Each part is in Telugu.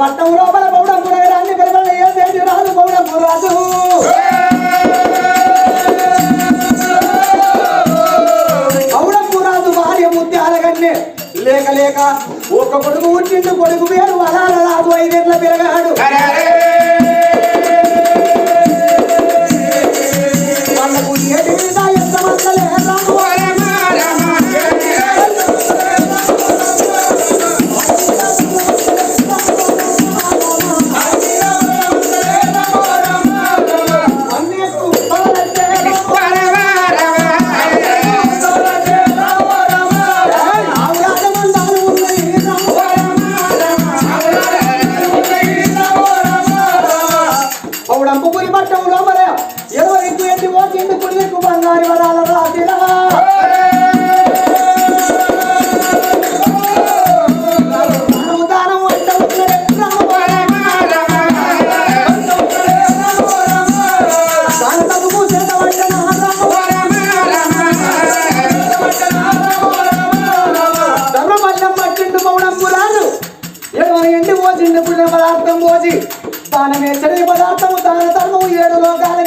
పట్టం లోపల పౌడం పురగడాన్ని పిలవలు ఏ దేవి రాదు భార్య ముత్యాల కన్నే. లేక లేక ఒక కొడుకు ఉంటుంది కొడుకు పేరు వలాల రాదు ఐదేళ్ళ పెరగాడు. పోచిండు పుణ్య పదార్థం పోసి దానమే చెడు పదార్థము దాన ధర్మము ఏడు లోకాల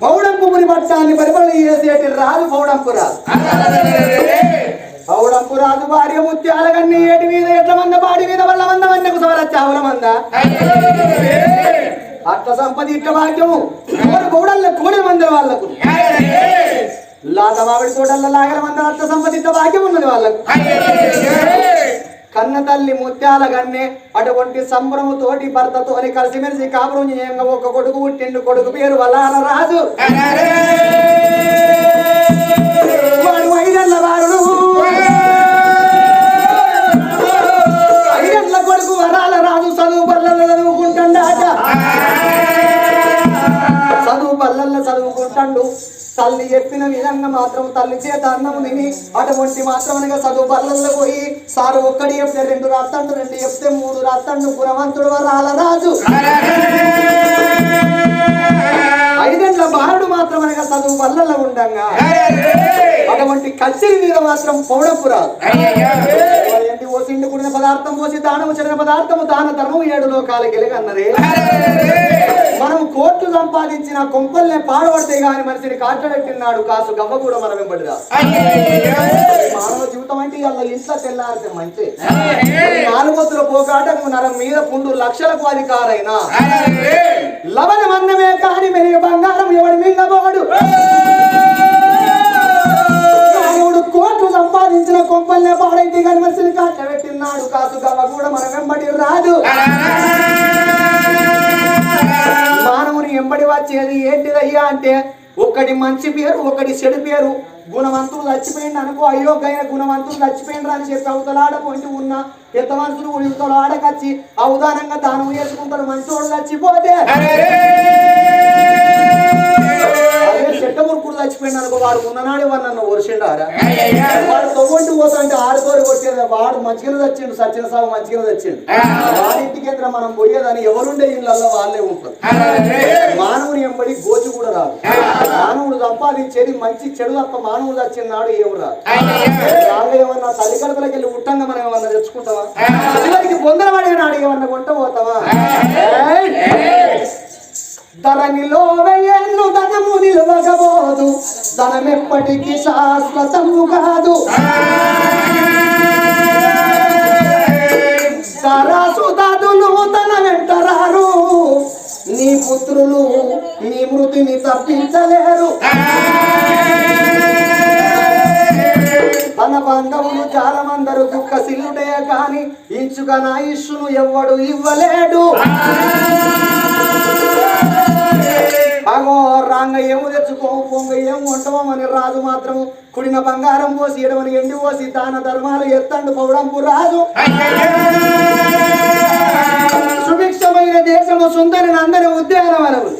పౌడంపు ముని పట్టాన్ని పరిపాలన చేసేటి పౌడంపు పౌడంపు రాజు భార్య ముత్యాల కన్ని ఏటి మీద ఎట్ల మంద పాడి మీద వల్ల మంద మన్నకు సవరచ్చావుల మంద. అట్ల సంపది ఇట్ల భాగ్యము. కోడి గౌడల్ల కోడి వాళ్ళకు. లాగ మామిడి లాగల మంద అట్ల సంపది ఇట్ల భాగ్యం ఉన్నది వాళ్ళకు. కన్న తల్లి ముత్యాల కన్నే అటువంటి సంభ్రమతోటి తోటి భర్తతోని కలిసిమెలిసి కాపురం చేయంగా ఒక కొడుకు పుట్టిండు కొడుకు పేరు వలాల రాజు. వాడు ఐదెళ్ళ వారు కొడుకు రాజు చదువు బల్లల్లో చదువుకుంటాడాట చదువు బల్లల్లో చదువుకుంటాడు. తల్లి చెప్పిన విధంగా మాత్రం తల్లి చేత అన్నం విని అటువంటి మాత్రమనగా చదువు బల్లల్లో పోయి సారు ఒక్కడి చెప్తే రెండు రాస్తాడు రెండు చెప్తే మూడు రాస్తాడు గుణవంతుడు వరాల రాజు. ఐదేండ్ల బాలుడు మాత్రం అనగా చదువు బల్లల్లో ఉండంగా. అటువంటి కచ్చరి మీద మాత్రం పౌడపు రాదు. కూడిన పదార్థం పోసి దానము చెడిన పదార్థము దాన ధర్మం ఏడు లోకాలు గెలిగన్నరే మనం కోట్లు సంపాదించిన కొంపల్ని పాడబడితే గాని మనిషిని కాటబెట్టినాడు కాసు గవ్వ కూడా మనం వెంబడిరా మానవ జీవితం అంటే ఇలా ఇంట్లో తెల్లారితే మంచి. నాలుగొత్తుల పోకాటకు నరం మీద పుండు లక్షలకు అధికారైనా. లవణ సంపాదించిన పాడైతే కానీ మనిషిని కాటబెట్టినాడు కాసు గవ్వ కూడా మన వెంబడి రాదు. మానవుని వెంబడి వచ్చేది ఏంటిదయ్యా అంటే ఒకటి మంచి పేరు ఒకటి చెడు పేరు. గుణవంతులు చచ్చిపోయింది అనుకో అయ్యో గైన గుణవంతులు చచ్చిపోయిండ్రు అని చెప్పి అవతలాడ పోయి ఉన్న పెద్ద మనుషులు ఉడితలు ఆడకచ్చి అవధానంగా దానం చేసుకుంటారు. మంచోడు చచ్చిపోతే మురుకుడు చచ్చిపోయింది అనుకో వాడు ఉన్ననాడు వాడు నన్ను ఒరిసిండారా వాడు తొవ్వంటి పోతా అంటే ఆడుకోరు కొట్టేది వాడు మంచిగా చచ్చిండు సచిన సాగు మంచిగా చచ్చిండు. వాడి ఇంటికి ఎదుర మనం పోయేదని ఎవరుండే ఇళ్ళల్లో వాళ్ళే ఉంటారు. మానవుని ఎంబడి గోచు కూడా రాదు. మానవుడు సంపాదించేది మంచి చెడు తప్ప మానవుడు చచ్చిన నాడు ఏమి రాదు. వాళ్ళు ఏమన్నా తల్లి కడుపులకి వెళ్ళి ఉట్టంగా మనం ఏమన్నా తెచ్చుకుంటావా చివరికి నాడు ఏమన్నా కొంట పోతావా! ధరణిలో వెయ్యేళ్ళు ధనము నిలవగబోదు. ధనమెప్పటికీ శాశ్వతము కాదు. సరాసు తన వెంటరారు నీ పుత్రులు నీ మృతిని తప్పించలేరు. తన బంధువులు చాలా దుఃఖ సిల్లుడే కాని ఇంచుక నా ఇష్యును ఎవ్వడు ఇవ్వలేడు. అగో రాంగ ఏము తెచ్చుకో పొంగ ఏం వంటమో అని రాజు మాత్రం కుడిన బంగారం పోసి ఎడవని ఎండి పోసి దాన ధర్మాలు ఎత్తండు పౌడంపు రాజు. సుభిక్షమైన దేశము సుందరి నందరి ఉద్యానవనము.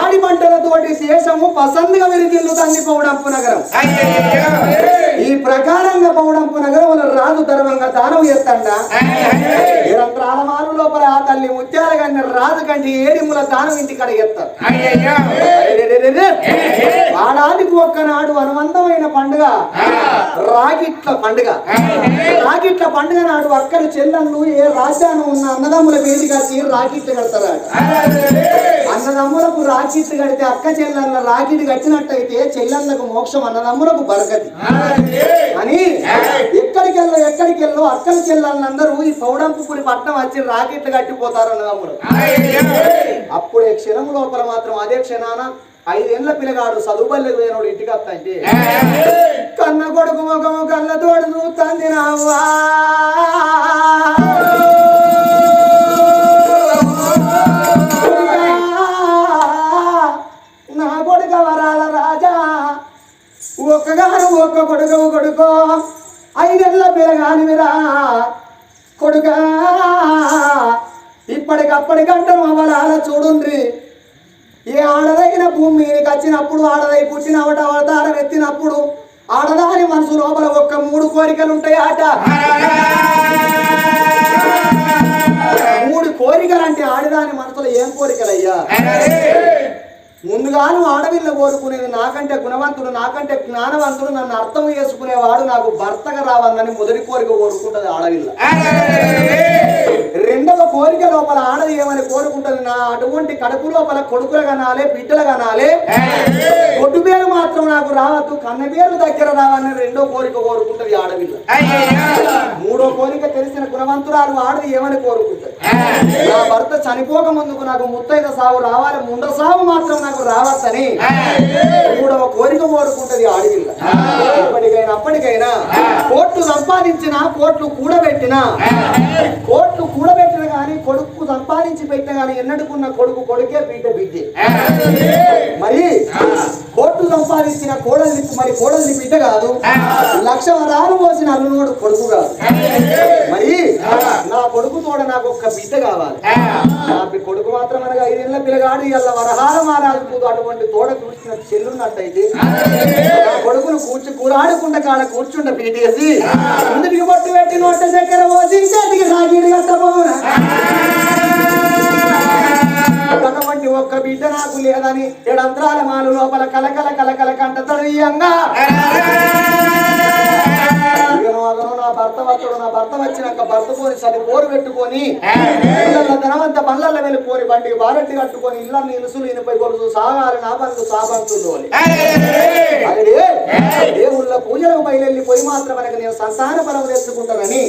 ఆడి పంటలతోటి శేషము పసందుగా విరిగిల్లు తంది పౌడంపు నగరం. ఈ ప్రకారంగా పౌడంపు నగరం రాజు ధర్మంగా దానం ఎత్తండా నిరంతరాల మారు లోపల ఆ తల్లి ముత్యాల కన్నా రాజు కంటే ఏడిముల దానం ఇంటి కడ ఎత్తారు ఆడాదికి ఒక్కనాడు అనుబంధమైన పండుగ. రాగిట్ల పండుగ. రాగిట్ల పండుగ నాడు అక్కడి చెల్లెళ్ళు ఏ రాజ్యాన్ని ఉన్న అన్నదమ్ముల పేరు కట్టి రాగిట్లు కడతారట అన్నదమ్ములకు రాకిట్లు కడితే అక్క చెల్లెళ్ళ రాకిటి కట్టినట్టయితే చెల్లెళ్ళకు మోక్షం అన్నదమ్ములకు బరకతి. అని ఎక్కడికి వెళ్ళో ఎక్కడికి వెళ్ళో అక్కల చెల్లెళ్ళందరూ ఈ పౌడంపుకుని పట్టణం వచ్చి రాకెట్లు కట్టిపోతారు అన్నదమ్ములు. అప్పుడే క్షణం లోపల మాత్రం అదే క్షణాన ఐదేళ్ళ పిల్లగాడు చదువుబల్లెకు పోయినోడు ఇంటికి వస్తాంటే కన్న కొడుకు ముఖము కళ్ళ తోడు నావ్వా నా కొడుక వరాల రాజా. ఒక్కగాను ఒక్క కొడుకు కొడుకో. ఐదేళ్ళ పిల్లగానివిరా కొడుకా. ఇప్పటికప్పటికంటారు అవలాల చూడుండ్రి. ఏ ఆడదైన భూమి మీదకి వచ్చినప్పుడు ఆడదై పుట్టిన అవట అవతారం ఎత్తినప్పుడు ఆడదాని మనసు లోపల ఒక్క మూడు కోరికలు ఉంటాయి ఆట. మూడు కోరికలు అంటే ఆడదాని మనసులో ఏం కోరికలయ్యా? ముందుగాను ఆడపిల్ల కోరుకునేది నాకంటే గుణవంతుడు నాకంటే జ్ఞానవంతుడు నన్ను అర్థం చేసుకునేవాడు నాకు భర్తగా రావాలని మొదటి కోరిక కోరుకుంటది ఆడపిల్ల. రెండవ కోరిక లోపల ఆడది ఏమని కోరుకుంటది? నా అటువంటి కడుపు లోపల కొడుకులు కనాలే బిడ్డలు కనాలే. కొట్టు పేరు మాత్రం నాకు రావద్దు కన్న పేరు దగ్గర రావాలని రెండో కోరిక కోరుకుంటది ఆడపిల్ల. మూడో కోరిక తెలిసిన గుణవంతురాలు ఆడది ఏమని కోరుకుంటది? నా భర్త చనిపోక ముందుకు నాకు ముత్తైద సాగు రావాలి ముండ సాగు మాత్రం నాకు రావద్దని. మూడవ కోరిక కోరుకుంటది ఇప్పటికైనా అప్పటికైనా కోట్లు సంపాదించిన కోట్లు కూడబెట్టిన. కోట్లు కూడబెట్టిన గాని కొడుకు సంపాదించి పెట్టిన గాని ఎన్నడుకున్న కొడుకు కొడుకే బిడ్డ బిడ్డే. మరి కోట్లు సంపాదించిన కోడల్ని మరి కోడల్ని బిడ్డ కాదు లక్ష వరాలు పోసిన అల్లునోడు కొడుకు కాదు. మరి నా కొడుకు తోడ నాకు ఒక్క బిడ్డ కావాలి. నా కొడుకు మాత్రం అనగా ఐదేళ్ళ పిల్లగాడు ఇలా వరహాల మారాలకు అటువంటి తోడ చూసిన చెల్లున్నట్టయితే నా కొడుకును కూర్చు కూరాడకుండా కాడ కూర్చుండ పీటేసి ముందుకి పట్టు పెట్టి నోట చక్కెర పోసి చేతికి సాగిడి ఒక్క బిడ్డ నాకు లేదని ఏడంత్రాల మాలు లోపల కలకల కలకల కంట తడియంగా. ఇగను అగను నా భర్త వచ్చాడు నా భర్త వచ్చినాక భర్త పోని సరి పోరు పెట్టుకొని ధనవంత పనుల వెళ్ళిపోని బండికి బారెట్టి కట్టుకొని ఇళ్ళ ఇనుసులు ఇనుపై కొలుసు సాగాలి నా పనులు సాబంతులు దేవుళ్ళ పూజలకు బయలుపోయి మాత్రం మనకు నేను సంతాన బలం తెచ్చుకుంటానని.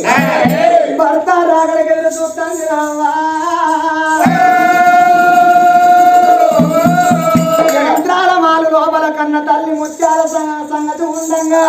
భర్త రాగడికి ఎదురు చూస్తాను లోపల కన్న తల్లి ముత్యాల సంగతి ఉండంగా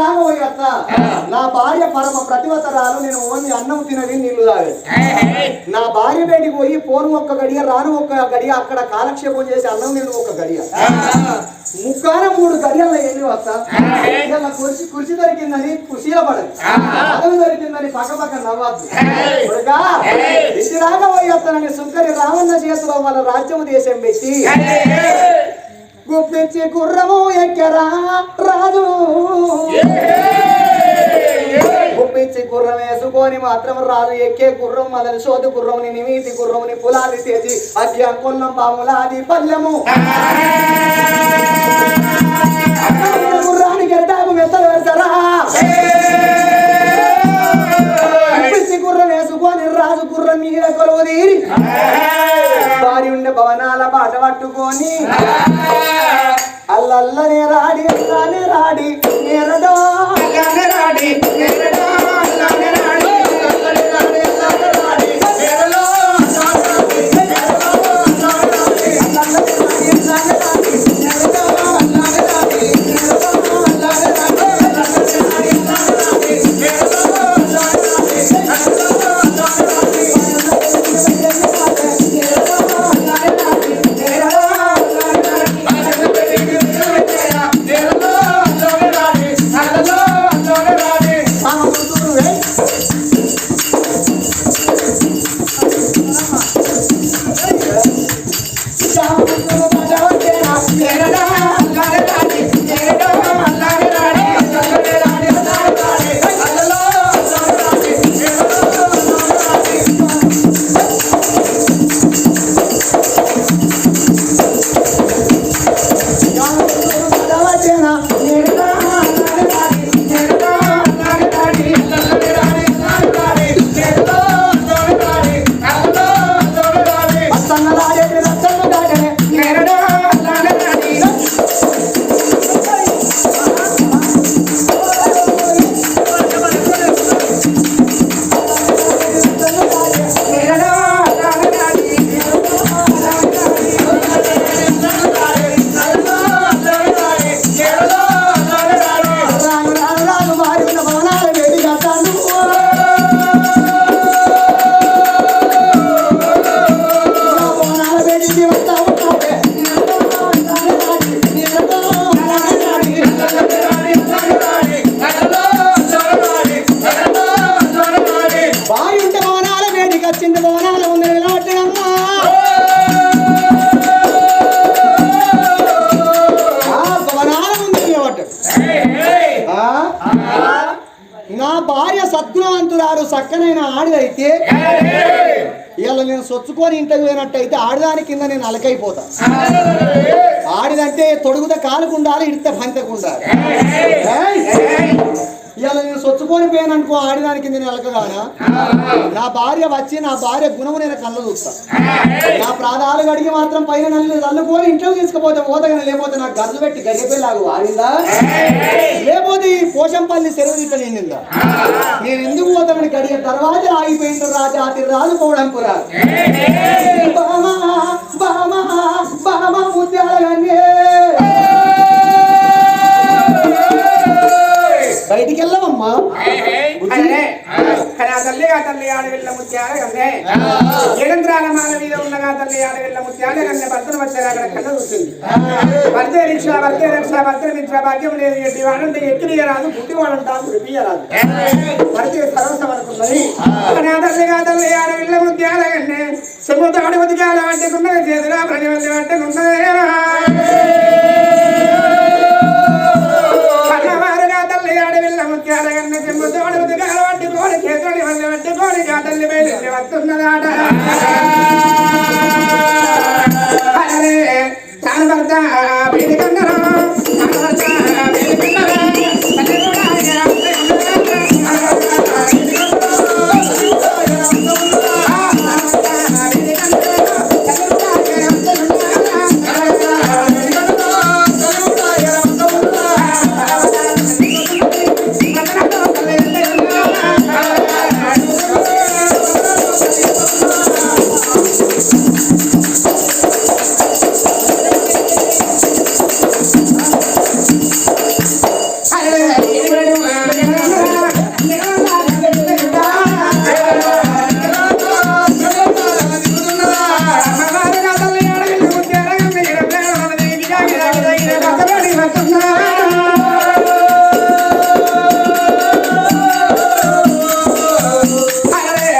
దాకా పోయి నా భార్య పరమ ప్రతివతరాలు నేను ఓన్లీ అన్నం తినది నీళ్ళు తాగదు. నా భార్య బయటికి పోయి పోను ఒక్క గడియ రాను ఒక్క గడియ అక్కడ కాలక్షేపం చేసి అన్నం నేను ఒక గడియ. ముక్కాన మూడు గడియల్లో వెళ్ళి వస్తా? ఇలా కుర్చీ కుర్చీ దొరికిందని కుర్చీలో పడదు. పదవి దొరికిందని పక్క పక్క నవ్వద్దు. ఇంటి దాకా పోయి వస్తానని సుంకరి రామన్న చేతిలో వాళ్ళ రాజ్యం దేశం పెట్టి గుప్పించి గుర్రము ఎక్కరా రాజు? గుప్పించి గుర్రం వేసుకొని మాత్రం రాజు ఎక్కే గుర్రం మొదలు సోదు గుర్రంని నిమీతి గుర్రంని పులాది తేజి అగ్గి అంకుల్లం పాములాది పల్లెము. గుర్రానికి ఎట్టాకు మెత్తలు వేస్తారా గుర్రం వేసుకొని రాజు గుర్రం మీద భవనాల బాట పట్టుకొని. అల్లల్లనే రాడి అల్లానే రాడి నేరడో రాడి నేరడో చక్కనైన ఆడిదైతే ఇవాళ నేను సొచ్చుకొని ఇంటికి పోయినట్టయితే ఆడిదాని కింద నేను అలకైపోతా. ఆడిదంటే తొడుగుత కాలుకుండాలి ఇడితే పంతకుండాలి ఇవాళ నేను సొచ్చుకొని పోయాననుకో ఆడిదాని కింద నేను అలకగానా? నా భార్య వచ్చి నా భార్య గుణము నేను కళ్ళ చూస్తా. నా ప్రాణాలు గడిగి మాత్రం పైన నల్లు నల్లుకొని ఇంట్లోకి తీసుకుపోతే పోతగానే లేకపోతే నాకు గర్లు పెట్టి గడిపేలాగు వాడిందా లేకపోతే ఈ పోషంపల్లి చెరువు ఇట్లా నిండిందా? నేను ఎందుకు పోతానని గడియ తర్వాత ఆగిపోయిండు రాజా అతి రాజు పోవడానికి రాదు బామా బామా బామా ముత్యాలగానే బయటికి ఆ తల్లి ఆ తల్లి ఆడవిల్ల ముత్యాల కన్నే ఏడంత్రాల మాల మీద ఉన్న ఆ తల్లి ఆడవిల్ల ముత్యాల కన్నే భర్తను అక్కడ కళ్ళ చూస్తుంది. భర్తే రిక్ష భర్తే రిక్ష భర్తే రిక్ష భాగ్యం లేదు. ఎట్టి వాడంటే ఎక్కిరియరాదు పుట్టి వాడంటా భర్తే సరసం అనుకున్నది కానీ ఆ తల్లి ఆడవిల్ల ముత్యాల కన్నే పట్టుకున్నదేరా కన్నవారుగా పట్టుకోని తల్లి బయలు వస్తున్నదాట అరే భర్త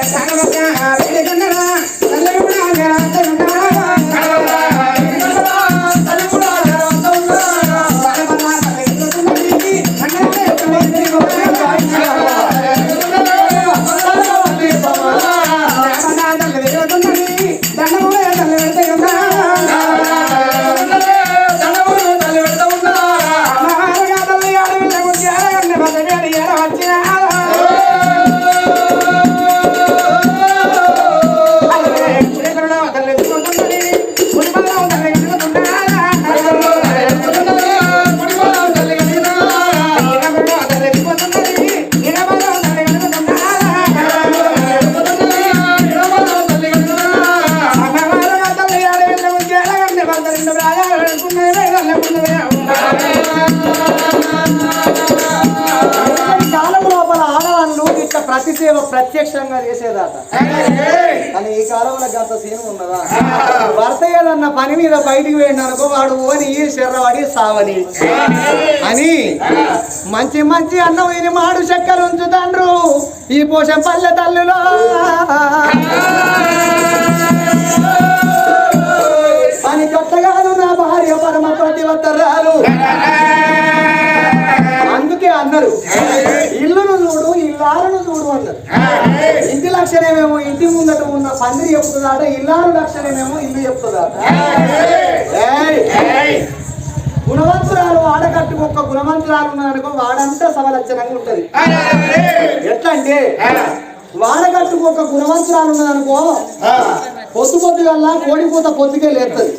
Yes, I'm ప్రత్యక్షంగా చేసేదాట. కానీ ఈ కాలంలో గంత సీన్ ఉన్నదా? భర్త ఏదన్న పని మీద బయటికి పోయిండు అనుకో వాడు ఓని శర్రవాడి సావని. అని మంచి మంచి అన్నం ఇది మాడు చక్కెర ఉంచుతాండ్రు. ఈ పోషం పల్లె తల్లులో. లక్షణమేమో? ఇంటి ముందట ఉన్న పందిరి చెప్తుందాట ఇల్లాలు లక్షణమేమో ఇల్లు చెప్తుందాట! గుణవంతురాలు వాడకట్టుకు ఒక్క గుణవంతురాలు ఉన్నారనుకో వాడంతా సవలక్షణంగా ఉంటది. ఎట్లా అంటే వాడకట్టుకు ఒక గుణవంతురాలు ఉన్నదనుకో పొద్దు పొద్దుగల్లా కోడి పూత పొద్దుకే లేస్తుంది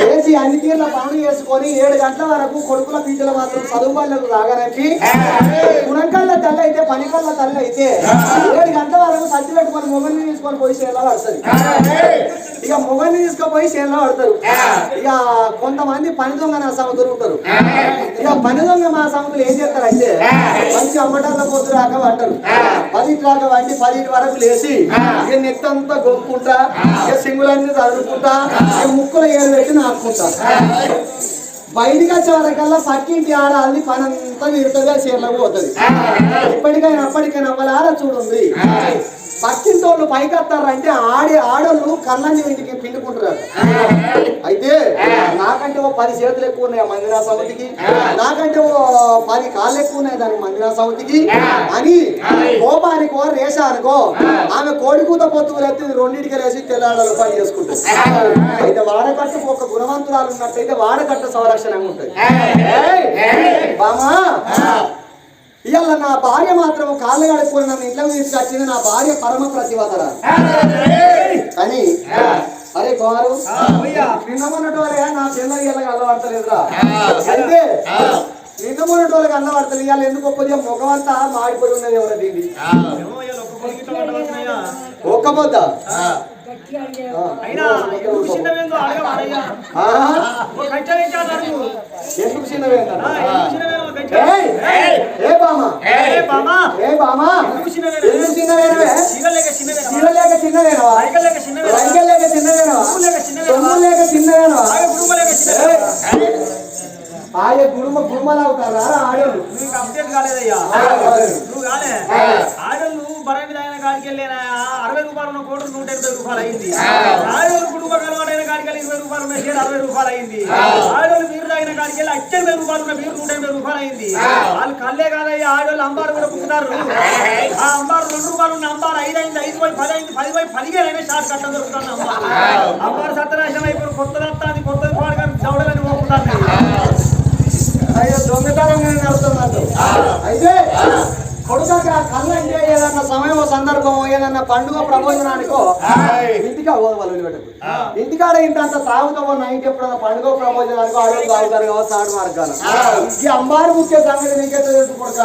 లేచి అన్ని తీర్ల పనులు చేసుకొని ఏడు గంటల వరకు కొడుకుల బీజల మాత్రం చదువు వాళ్ళకు రాగనప్పి గుణకల్ల తల్లి అయితే పని కళ్ళ తల్లి అయితే ఏడు గంటల వరకు సత్తి పెట్టుకొని మొగల్ని తీసుకొని పోయి చేలో పడుతుంది ఇక మొగల్ని తీసుకొని చేలో పడతారు. ఇక కొంతమంది పని దొంగ నా సముద్రం ఉంటారు ఇక పని దొంగ మా సముద్రం ఏం చేస్తారంటే మంచి అమ్మటాల పొద్దు రాక పట్టరు. పదింటి రాక వండి పదింటి వరకు లేచి ఇక నెత్తంతా గొప్పుకుంటా సింగులన్నీ చదువుకుంటా ఇక ముక్కులు ఏడు పెట్టి నాకుంటా బయటికి వచ్చే వరకల్లా పక్కింటి ఆడాలని పనంతా విరుతగా చీరలకు పోతుంది. ఇప్పటికైనా అప్పటికైనా అవ్వలారా చూడండి పక్కింటి వాళ్ళు పైకి వస్తారంటే ఆడే ఆడోళ్ళు కళ్ళని ఇంటికి పిండుకుంటారు అయితే నాకంటే ఓ పది చేతులు ఎక్కువ ఉన్నాయి ఆ మందిరా సమితికి నాకంటే ఓ పది కాళ్ళు ఎక్కువ ఉన్నాయి దానికి మందిరా సమితికి అని కోపానికి రేషానికో ఆమె కోడి కూత పొత్తులు ఎత్తి రెండింటికి వేసి తెల్లాడలు పని చేసుకుంటుంది. అయితే వాడకట్టు ఒక గుణవంతురాలు ఉన్నట్టయితే వాడకట్టు సంరక్షణంగా ఉంటుంది! బామా ఇవాళ నా భార్య మాత్రం కాళ్ళు కడుక్కొని నన్ను ఇంట్లోకి తీసుకొచ్చింది నా భార్య పరమ ప్రతివదర కానీ అరే కుమారు నిన్న మొన్నటి వాళ్ళే నా పిల్లలు ఇళ్ళకి అల్లబడతలేదురా అయితే నిన్న మొన్నటి వాళ్ళకి అల్లబడతలేదు ఇవాళ ఎందుకు కొద్దిగా ముఖమంతా మాడిపోయి ఉన్నది ఎవరు దీన్ని ఒక్క పొద్ద? ఎందుకు చిన్నవేందో అడగవాడయ్యా కట్టలించాడు ఎందుకు చిన్నవేనవా రైకలేక చిన్నవేనవా లేక చిన్నవేనా సొమ్ము లేక చిన్నవేనవా ఆగ కుటుంబలేక చిన్నవేనా ఆయ గుడుమ గుడుమలు అవుతారా ఆడోళ్ళు. నీకు అప్డేట్ కాలేదయ్యా. నువ్వు కాలే ఆడోళ్ళు బరాయి ఆయన కాడికి వెళ్ళిన అరవై రూపాయలు ఉన్న కోటు నూట ఎనభై రూపాయలు అయింది. ఆడోళ్ళు కుటుంబ కలవాడైన కాడికి వెళ్ళి ఇరవై రూపాయలు ఉన్న షేర్ అరవై రూపాయలు అయింది. ఆడోళ్ళు బీరు తాగిన కాడికి వెళ్ళి అచ్చ ఎనభై రూపాయలు ఉన్న బీరు నూట ఎనభై రూపాయలు అయింది. వాళ్ళు కళ్ళే కాదయ్యా ఆడోళ్ళు అంబారు కూడా పుక్కుతారు ఆ. అంబారు రెండు రూపాయలు ఉన్న అంబారు ఐదు అయింది ఐదు పోయి పది అయింది పది పోయి పదిహేను అయినా షార్ట్ కట్టం దొరుకుతుంది అంబారు. అంబారు సత్యనాశనం అయిపోయి కొత్తది వస్తుంది కొత్తది పాడు కానీ చౌడలని పోకుంటుంది. అయ్యో దొంగతనంగా నడుతున్నట్టు అయితే కొడుక కళ్ళు అంటే ఏదన్నా సమయం సందర్భం ఏదన్నా పండుగ ప్రబోజనానికో ఇంటికి వాళ్ళు ఇంటికాడ ఇంత తాగుతామో నైట్ ఎప్పుడన్నా పండుగ ప్రబోజనానికో ఆడోళ్ళు తాగుతారు కావచ్చు ఆడు మార్గాలు. ఈ అంబారు ముఖ్య సంగతి నీకే తెలుసు కొడుక?